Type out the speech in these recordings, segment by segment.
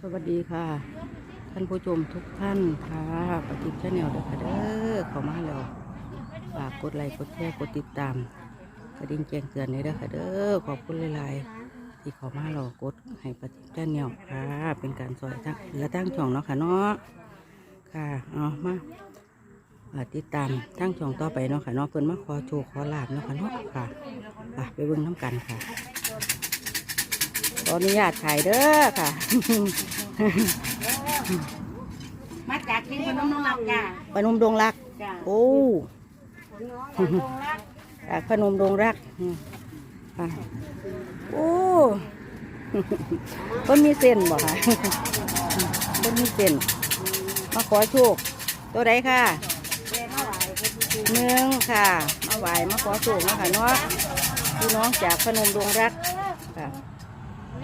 สวัสดีค่ะ ท่านผู้ชมทุกท่านค่ะปฏิบัติแนวเด้อค่ะเด้อเข้ามาแล้วฝากกดไลค์กดแชร์กดติดตาม กระดิ่งแจ้งเตือนในเด้อค่ะเด้อขอบคุณหลายๆที่เข้ามาเรากดให้ปฏิบัติแนวค่ะ เป็นการสอยทั้งเหลือตั้งช่องเนาะค่ะเนาะค่ะเอามาอ่าติดตามตั้งช่องต่อไปเนาะค่ะเนาะเพิ่นมาขอโชว์ขอลาบเนาะค่ะเนาะค่ะไปเบิ่งน้ำกันค่ะ ออนุญาตถ่ายเด้อค่ะ มาจากที่พนมนองรักจ้าพนมดงรัก จ้าโอ้พนมรักจากพนมดงรักอืมค่ะโอ้เพิ่นมีเส้นบ่ค่ะเพิ่นมีเส้น มาขอโชค ตัวใดค่ะเรียนมาไหวเฮ็ดดีหนึ่งค่ะ มาไหวมาขอโชคเนาะค่ะเนาะพี่น้องจากพนมดงรักค่ะๆ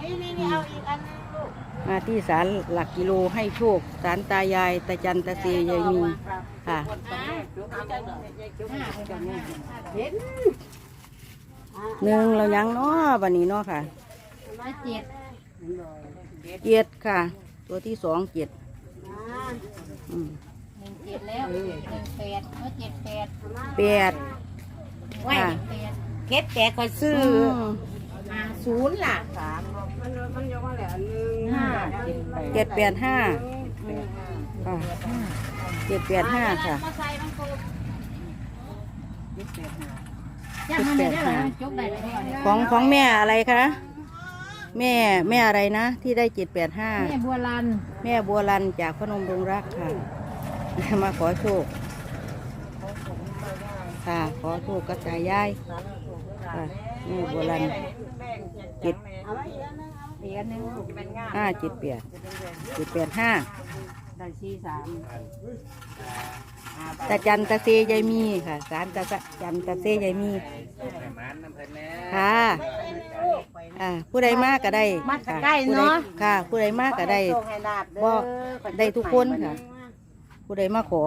นี่นี่นี่เอาอีกอันนึงลูกมาที่ศาลหลักกิโลให้โชคศาลตายายตาจันตาเซยายมีค่ะเห็นหนึ่งเรายังเนาะวันนี้เนาะค่ะมาเจ็ดเจ็ดค่ะ ตัวที่สองเจ็ดอืมหนึ่งเจ็ดแล้วหนึ่งแปดเมื่อเจ็ดแปดแปดไว้หนึ่งแปดเจ็ดแปดก็ซื้อมมาศูนย์ล่ะสามมันมันยกมาแล้วหนึ่งห้า เจ็ดแปดห้าค่ะเจ็ดแปดห้าค่ะมาใส่มันกูเจ็ดแปดห้าห้าจกได้เลยของของแม่อะไรคะแม่แม่อะไรนะ ที่ได้เจ็ดแปดห้าแม่บัวลัน แม่บัวรันจากพนมดงรักค่ะ มาขอโชคค่ะขอโชคกระจายยายค่ะแม่บัวรันเจ็ด เอาไว้อีกอันนึงเอาอีกอันนึงลูกเป็นงานห้าเจ็ดแปดเจ็ดแปดห้าได้สี่สามตาจันตาเซยายมีค่ะ สารตาจันตาเซยายมีค่ะอ่าผู้ใดมากก็ได้มาค่ะใกล้ผู้ใดเนาะค่ะ ผู้ใดมากก็ได้โชคให้ลาบเด้อบ่ได้ทุกคนค่ะ ผู้ใดมาขอ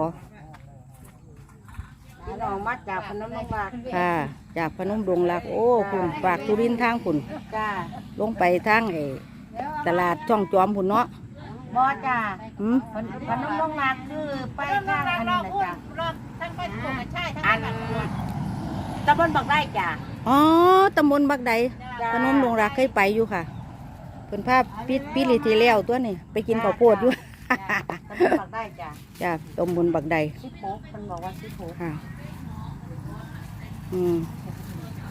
น้องมาจากพนมนงรักค่ะ จากพนมดงรัก โอ้คุณฝากทุรินทร์ทางคุณจ้าลงไปทางไอ้ตลาดช่องจอมคุณเนาะบ่จ้าหืมพนพนมนงรักคือไปทางอันนี้นะจ้าทั้งไปโกงใช่ทั้งอันตำบลบักได้จ้าอ๋อตำบลบักใดพนมดงรักเคยไปอยู่ค่ะเป็นภาพปิดปิลิทีแล้วตัวนี่ไปกินข้าวโพดอยู่ตำบลบักได้จ้าจากตำบลบักใดสิบหกเพิ่นบอกว่าสิบหกค่ะ อืม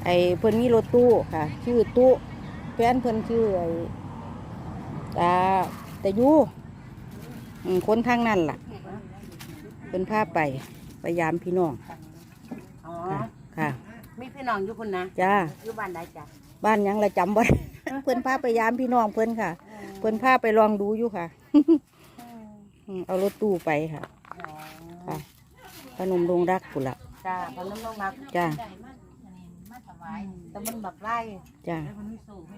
ไอเพิ่นมีรถตู้ค่ะ ชื่อตู้แฟนเพิ่นชื่อไอตาตายูอืมคนทางนั่นล่ะเพิ่นพาไปไปยามพี่น้องอ๋อค่ะค่ะ มีพี่น้องอยู่คนนะจ้าอยู่บ้านใดจ้าบ้านหยังละจำบ่ได้เพิ่นพาไปยามพี่น้องเพิ่นค่ะ เพิ่นพาไปลองดูอยู่ค่ะอืมเอารถตู้ไปค่ะ ค่ะพนมดงรักกุนละ จ้าพนมนงรักจ้าตำบลบักได้จ้า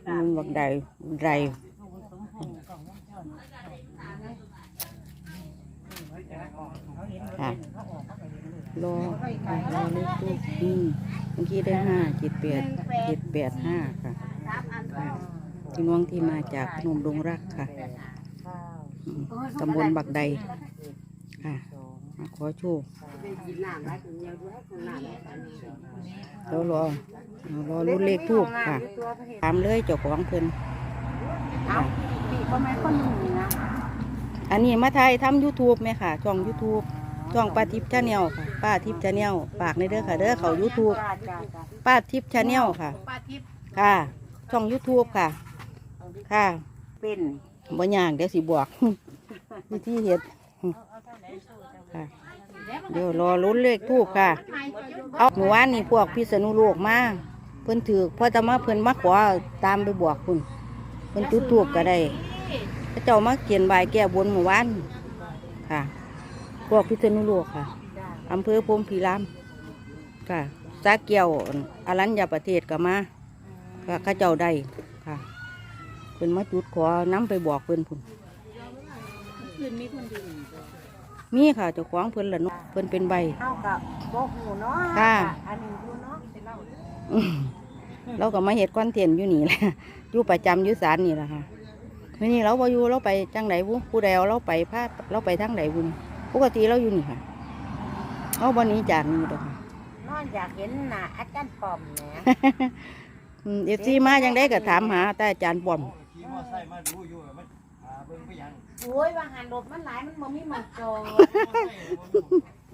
มันบักใดใดค่ะรอค่ะรอเลขตู้อืมเมื่อกี้ได้ห้าเจ็ดแปดเจ็ดแปดห้าค่ะค่ะพี่น้องที่มาจากพนมดงรักค่ะอืมตำบลบักใดค่ะมา ขอโชคเรารอเรารอรุ่นเลขทูกค่ะตามเลยเจ้าของเพิ่นเอาปีก็ไม่คนหนึ่งนะอันนี้มาไทยทำยูทูบไหมค่ะช่องยูทูบช่องป้าทิพย์ชาแนลค่ะป้าทิพย์ชาแนลฝากในเด้อค่ะเด้อเขายูทูบจ้าจ้าจ้าป้าทิพย์ชาแนลค่ะป้าทิพย์ค่ะช่องยูทูบค่ะ ค่ะ เป็นบ่ยากเดี๋ยวสิบอกวิธีเฮ็ดค่ะ เดี๋ยวรอลุ้นเลขทูกค่ะ เอาเมื่อวานนี่พวกพิษณุโลกมาเพิ่นถือพอจะมาเพิ่นมาขอตามไปบอกคุณเพิ่นจุดทูบก็ได้พระเจ้ามาเขียนใบแก้บนเมื่อวานค่ะ พวกพิษณุโลกค่ะอำเภอพรมพิรามค่ะสาเกียวอรัญญาประเทศก็มาค่ะข้าเจ้าได้ค่ะเพิ่นมาจุดขอน้ำไปบอกเพิ่นพุ่นมีค่ะเจ้าของเพิ่นละเนาะเพิ่นเป็นใบเข้ากับโบหูเนาะค่ะ อันนี้อยู่เนาะเป็นเล่าอืมเราก็มาเห็ดคอนเทนต์อยู่นี่แหละ อยู่ประจำอยู่ศาลนี่แหละค่ะมื่อนี้เราบ่อยู่เราไปจังไหนบุผู้ใดเอาเราไปพาเราไปทางไหนบุนี่ปกติเราอยู่นี่ค่ะเอาวันนี้จากนี่ดอกค่ะ นอนอยากเห็นหน้าอาจารย์ป้อมแหมเอฟซีมายังได้ก็ถามหาแต่อาจารย์ป้อมขี่มอไซค์มาดูอยู่มันหาเบิ่งไปยัง โอ้ยว่าหันรถมันหลายมันบ่มีหมองจอด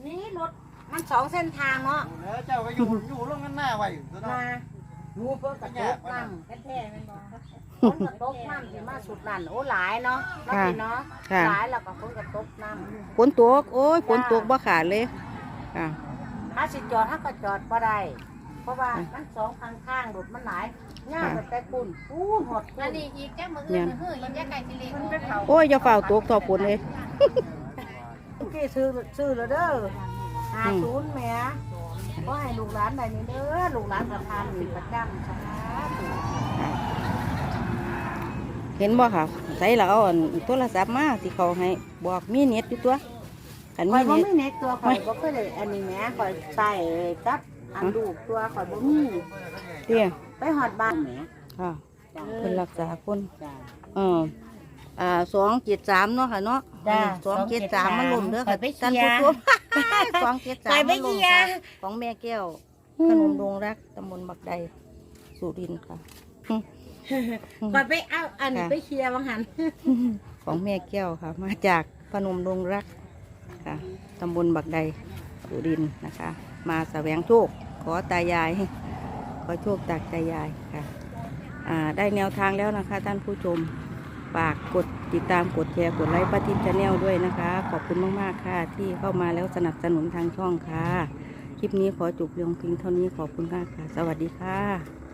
นี่รถมันสองเส้นทางเนาะแล้วเจ้าก็อยู่อยู่ลงกันหน้าไว้ตัวนั้มานหนูเพิ่นกระตกน้ำแท้ๆแม่นบ่เพิ่นกระตกน้ำสิมาสุดนั่นโอ้หลายเนาะแล้วพี่เนาะค่ะ หลายแล้วก็เพิ่นกระตกน้ำฝนตกโอ้ยฝนตกบ่ขาดเลยค่ะ ถ้าสิจอดถ้าก็จอดบ่ได้ เพราะว่ามันสองข้างข้างรถมันหลายย่างไปแต่ปุ่นปูนหดอัปุ่นนนี้อีกจักมื้ออื่นมื้ออีกจักไก่สิเลี้ยงไปเผาโอ้ยอย่าฝ่าวตกต่อฝนเลยพี่ซื้อซื้อแล้วเด้อหาศูนย์แหม่ก็ให้ลูกหลานได้นี่เด้อลูกหลานประทานนี่ประจำสาธุเห็นบ่ค่ะใส่แล้วเอาอันโทรศัพท์มาสิเขาให้บอกมีเน็ตอยู่ตัวอันข่มีอยบ่เน็ตมีเน็ตตัวข่อยบ่เคยได้อันนี้แหม่ข่อยใส่กับ อันลูกตัวข่อยบ่มีเตี้ยไปหอดบ้านแหม่ค่ะเพิ่นรักษาคนจ้าเอออ่าสองเจ็ดสามเนาะค่ะเนาะจ้ะสองเจ็ดสาม273มันหล่นเด้อค่ะไปเคลีท่านยร์ผู้ชมสองเจ็ดสามไปไปมันหล่นเคลียร์ค่ะของแม่แก้วขนมดงรักตำบลบักใดสุรินทร์ค่ะข่อยไปเอาอันนี้ค่ะ ไปเคลียร์ว่าหันของแม่แก้วค่ะ มาจากพนมดงรักค่ะตำบลบักใดสุรินทร์นะคะ มาแสวงโชค ขอตายาย ขอโชคจากตายายค่ะได้แนวทางแล้วนะคะ ท่านผู้ชมฝากกดติดตามกดแชร์กดไลค์ป้าทินชาแนลด้วยนะคะ ขอบคุณมาก ๆ ค่ะ ที่เข้ามาแล้วสนับสนุนทางช่องค่ะ คลิปนี้ขอจบเพียงเพียงเท่านี้ขอบคุณมากค่ะ สวัสดีค่ะ